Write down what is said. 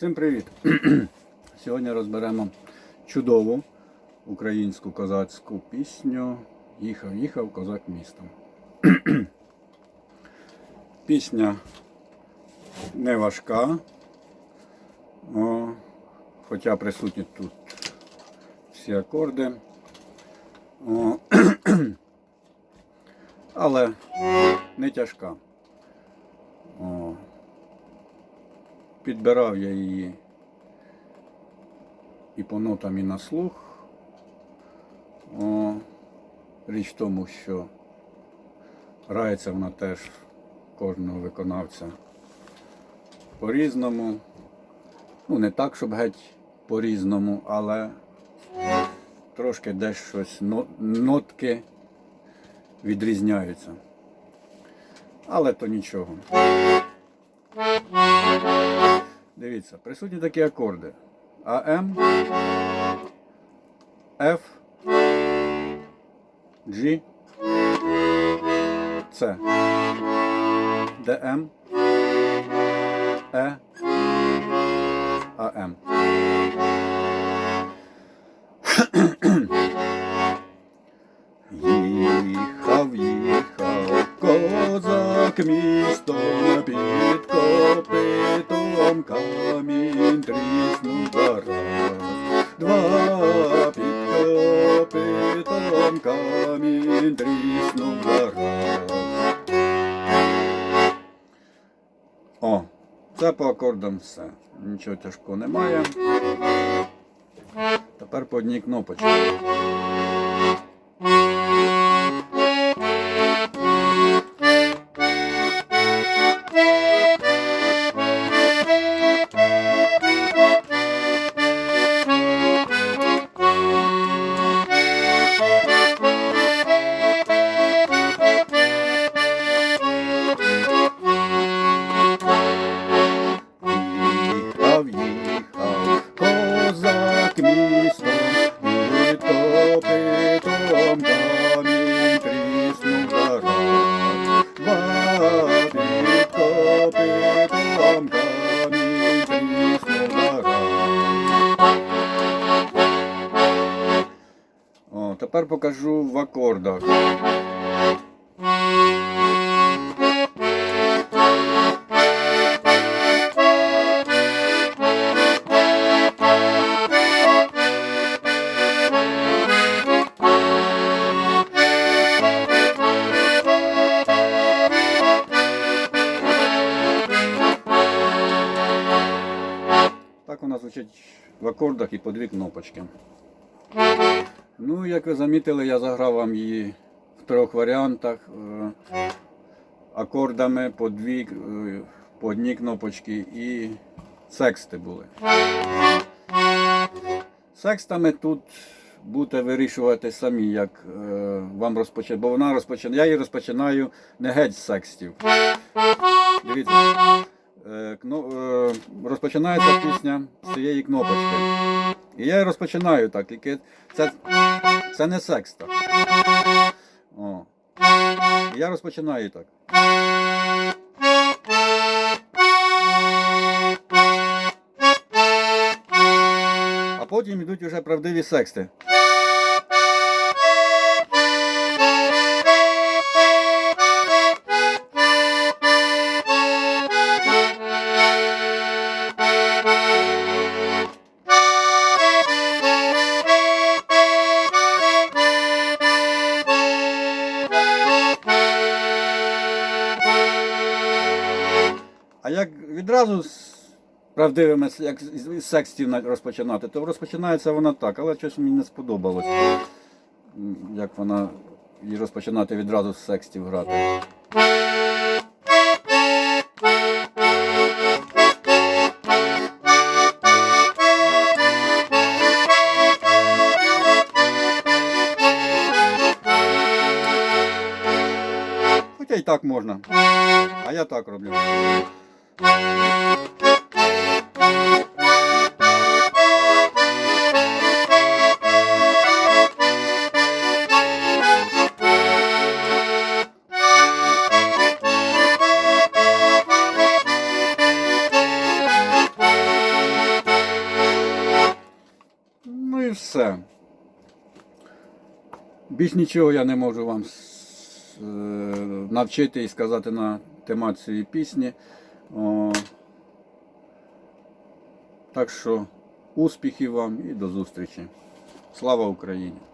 Всім привіт! Сьогодні розберемо чудову українську козацьку пісню Їхав, їхав козак містом. Пісня не важка, хоча присутні тут всі акорди. Але не тяжка. Підбирав я її і по нотам, і на слух. О, річ в тому, що грається вона теж кожного виконавця по-різному. Ну, не так, щоб геть по-різному, але трошки десь щось нотки відрізняються. Але то нічого. Дивіться, присутні такі акорди. АМ, F, G, C, ДМ, Е, АМ. Їхав, їхав козак містом під копитом камінь тріснув зараз. Два під копитом камінь тріснув зараз. О, це по акордам все. Нічого тяжкого немає. Тепер по одній кнопочці. Тепер покажу в акордах. Так вона звучить в акордах і по дві кнопочки. Ну, як ви замітили, я заграв вам її в трьох варіантах. е, Акордами по дві, е, по одній кнопочки і сексти були. Секстами тут будете вирішувати самі, як е, вам розпочати. Бо вона розпочинає. Я її розпочинаю не геть з секстів. Дивіться. Е, е, розпочинається пісня з цієї кнопочки. І я розпочинаю так, тільки це, це не секста. О. І я розпочинаю так. А потім йдуть вже правдиві сексти. Як відразу з правдивими, як з секстів розпочинати, то розпочинається вона так, але щось мені не сподобалось, як вона її розпочинати відразу з секстів грати. Хоча й так можна. А я так роблю. Ну і все. Більш нічого я не можу вам е, навчити і сказати на тему цієї пісні. Так що успіхів вам і до зустрічі. Слава Україні!